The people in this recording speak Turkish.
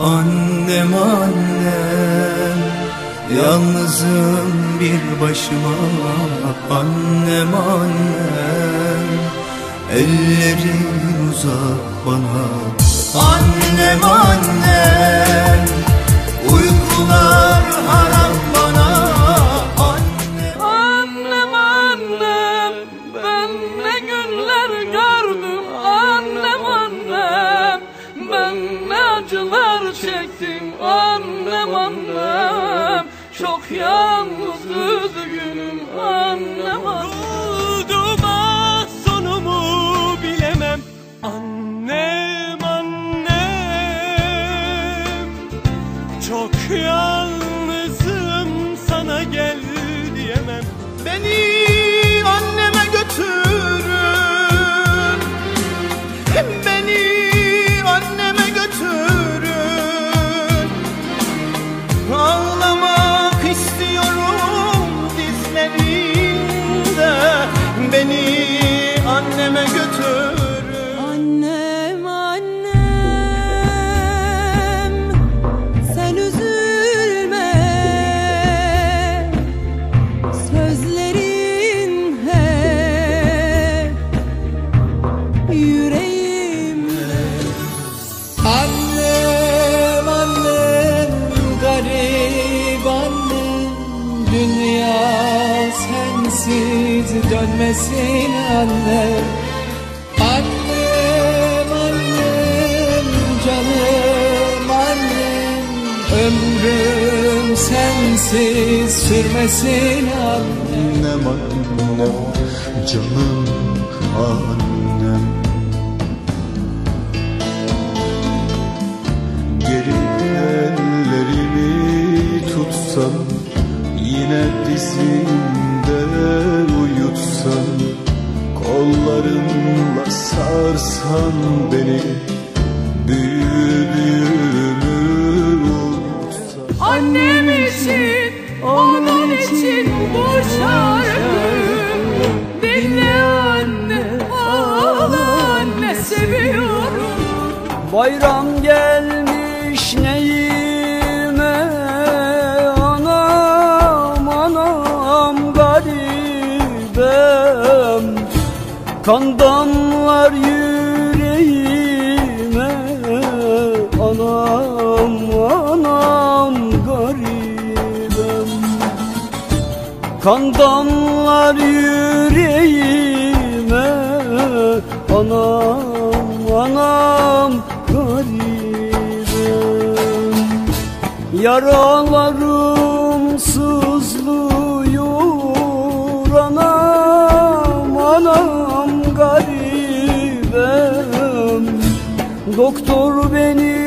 Annem annem Yalnızım bir başıma. Annem annem Ellerin uzak bana. Annem annem Uykular çok yalnız üzgünüm annem annem sonumu bilemem. Annem annem. Çok yalnızım sana gel diyemem. Beni Annem annem sen üzülme. Sözlerin hep yüreğimde. Annem annem garip annem. Dünya sensiz dönmesin Annem Ömrüm sensiz sürmesin annem Annem canım annem. Geri ellerimi tutsan Yine dizimde uyutsan Kollarınla sarsan beni Büyüdüğümü onun için bu şarkı Dinle anne ağla anne seviyorum. Bayram gelmiş neyime? Anam anam garibem. Kan damlar yüreğime. Anam Kan damlar yüreğime. Anam anam garibim. Yaralarım sızlıyor. Anam anam garibim. Doktor beni